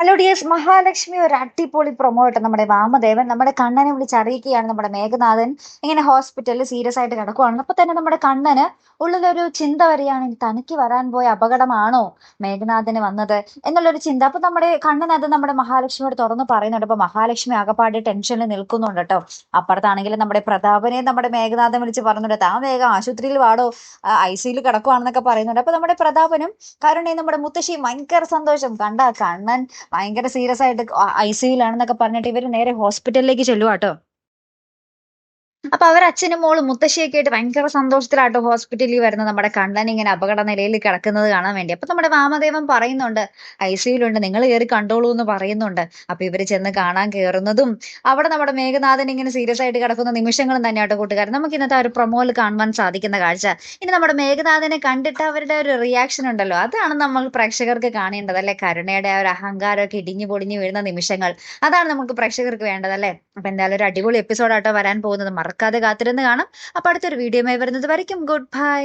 Hello dears Mahalakshmi ഒരു അടിപൊളി promo ആയിട്ട് നമ്മുടെ വാമദേവൻ. നമ്മുടെ കണ്ണനെ വിളിച്ച് അറിയിക്കുകയാണ് നമ്മുടെ മേഘനാഥൻ. ഇങ്ങനെ ഹോസ്പിറ്റലിൽ സീരിയസ് ആയിട്ട് കിടക്കുവാണ്. അപ്പൊ തന്നെ നമ്മുടെ കണ്ണന് ഉള്ളിലൊരു ചിന്ത വരികയാണ്. തനിക്ക് വരാൻ പോയ അപകടമാണോ മേഘനാഥന് വന്നത് എന്നുള്ളൊരു ചിന്ത. അപ്പൊ നമ്മുടെ കണ്ണൻ അത് നമ്മുടെ മഹാലക്ഷ്മിയോട് തുറന്ന് പറയുന്നുണ്ട്. അപ്പൊ മഹാലക്ഷ്മി ആകപ്പാട് ടെൻഷനിൽ നിൽക്കുന്നുണ്ട് കേട്ടോ. അപ്പുറത്താണെങ്കിൽ നമ്മുടെ പ്രതാപനെ നമ്മുടെ മേഘനാഥൻ വിളിച്ച് പറഞ്ഞുണ്ട് താൻ വേഗം ആശുപത്രിയിൽ വാടോ. ഐ സിയിൽ കിടക്കുവാണെന്നൊക്കെ പറയുന്നുണ്ട്. അപ്പൊ നമ്മുടെ പ്രതാപനും കരുണയും നമ്മുടെ മുത്തശ്ശിയും ഭയങ്കര സന്തോഷം. കണ്ട കണ്ണൻ ഭയങ്കര സീരിയസ് ആയിട്ട് ഐ സിയുലാണെന്നൊക്കെ പറഞ്ഞിട്ട് ഇവർ നേരെ ഹോസ്പിറ്റലിലേക്ക് ചെല്ലുവാട്ടോ അപ്പൊ അവർ അച്ഛനും മോളും മുത്തശ്ശിയൊക്കെ ആയിട്ട് ഭയങ്കര സന്തോഷത്തിലാട്ടോ ഹോസ്പിറ്റലിൽ വരുന്ന നമ്മുടെ കണ്ണൻ ഇങ്ങനെ അപകട നിലയിൽ കിടക്കുന്നത് കാണാൻ വേണ്ടി. അപ്പൊ നമ്മുടെ വാമദേവൻ പറയുന്നുണ്ട് ഐ സിയിലുണ്ട് നിങ്ങൾ കയറി കണ്ടോളൂ എന്ന് പറയുന്നുണ്ട്. അപ്പൊ ഇവർ ചെന്ന് കാണാൻ കയറുന്നതും അവിടെ നമ്മുടെ മേഘനാഥൻ ഇങ്ങനെ സീരിയസ് ആയിട്ട് കിടക്കുന്ന നിമിഷങ്ങളും തന്നെയാട്ടോ കൂട്ടുകാരൻ. നമുക്ക് ഇന്നത്തെ ഒരു പ്രൊമോയിൽ കാണുവാൻ സാധിക്കുന്ന കാഴ്ച. ഇനി നമ്മുടെ മേഘനാഥനെ കണ്ടിട്ട് അവരുടെ ഒരു റിയാക്ഷൻ ഉണ്ടല്ലോ. അതാണ് നമ്മൾ പ്രേക്ഷകർക്ക് കാണേണ്ടത് അല്ലെ? കരുണയുടെ ആ ഒരു അഹങ്കാരമൊക്കെ ഇടിഞ്ഞു പൊടിഞ്ഞു വീഴുന്ന നിമിഷങ്ങൾ. അതാണ് നമുക്ക് പ്രേക്ഷകർക്ക് വേണ്ടത് അല്ലെ? അപ്പൊ എന്തായാലും ഒരു അടിപൊളി എപ്പിസോഡാട്ടോ വരാൻ പോകുന്നത്. മറക്കാതെ കാത്തിരുന്ന് കാണാം. അപ്പൊ അടുത്തൊരു വീഡിയോയുമായി വരുന്നത് വരയ്ക്കും. Good bye